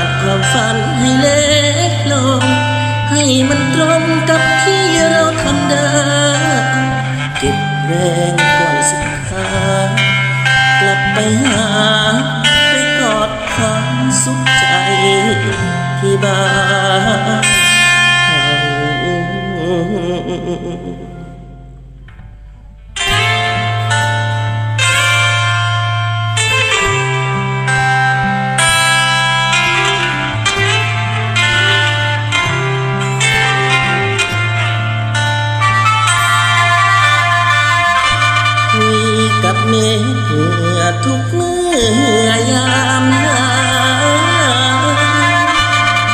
ากความฝันให้เล็กลง ให้มันตรงกับที่เราทำได้ เก็บแรงก่อนสุดท้ายกลับไปหาไปกอดความสุขใจที่บ้าน ทุกเมื่อยามหนา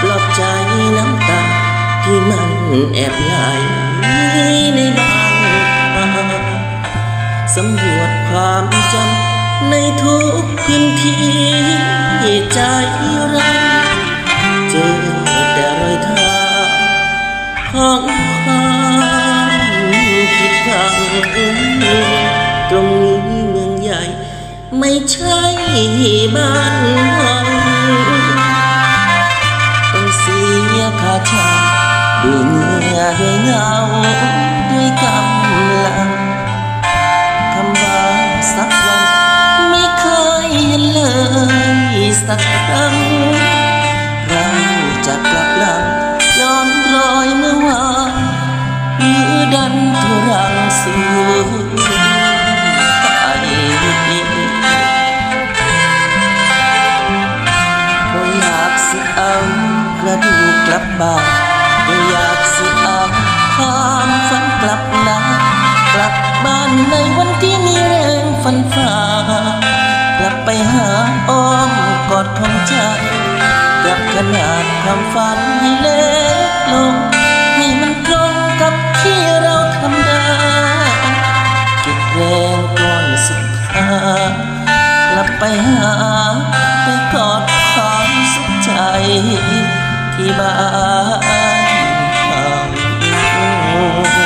ปลอบใจน้ำตาที่มันแอบไหลในบางตาสำรวจความจำในทุกพื้นที่ใจเราเจอ ไม่ใช่บ้านเราต้องเสียค่าเช่าด้วยเหงื่อด้วยเงาด้วยกำลังคำว่าสักวันไม่เคยเห็นเลยสักครั้งเราจะกลับหลังย้อนรอยเมื่อวานหรือดันทุรังสู่ไกระดูกกลับบ้านบ่อยากสิเอาความฝันกลับนากลับบ้านในวันที่มีแรงฝันฝ่ากลับไปหาอ้อมกอดของใจปรับขนาดความฝันให้เล็กลงให้มันตรงกับที่เราทำได้เก็บแรงก่อนสุดท้ายกลับไปหาไปกอดความสุขใจ ที่บ้านเฮา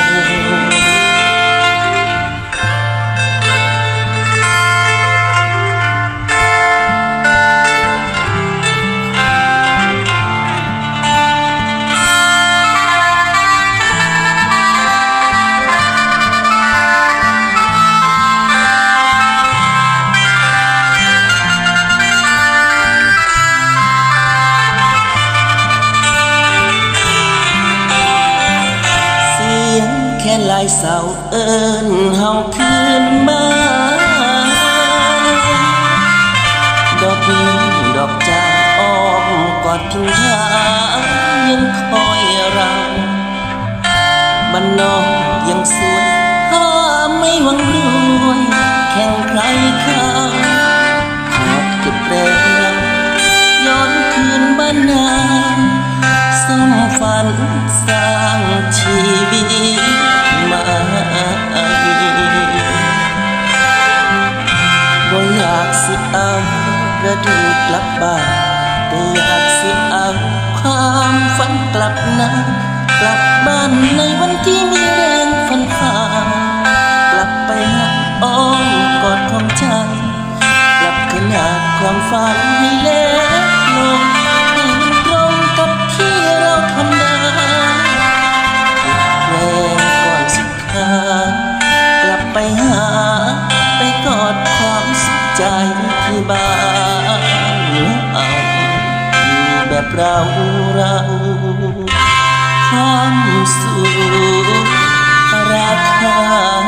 ลายเสาเอิญเฮาคืนมาดอกนี้ดอกจานอ้อมกอดทิ้งทางยังคอยเราบ้านนอกยังสวยถ้าไม่หวังรวยแข่งใครเขาขอบเก็บแรง สิเอากระดูกกลับบ้านแต่อยากสิเอาความฝันกลับหน้นกลับบ้านในวันที่มีแรงฝันฝ่ากลับไปหาอ้อมกอดของใจกลับขนาดความฝันให้เล็กลง ใจที่บ้านเอาอยู่แบบเราเราความสุขราคา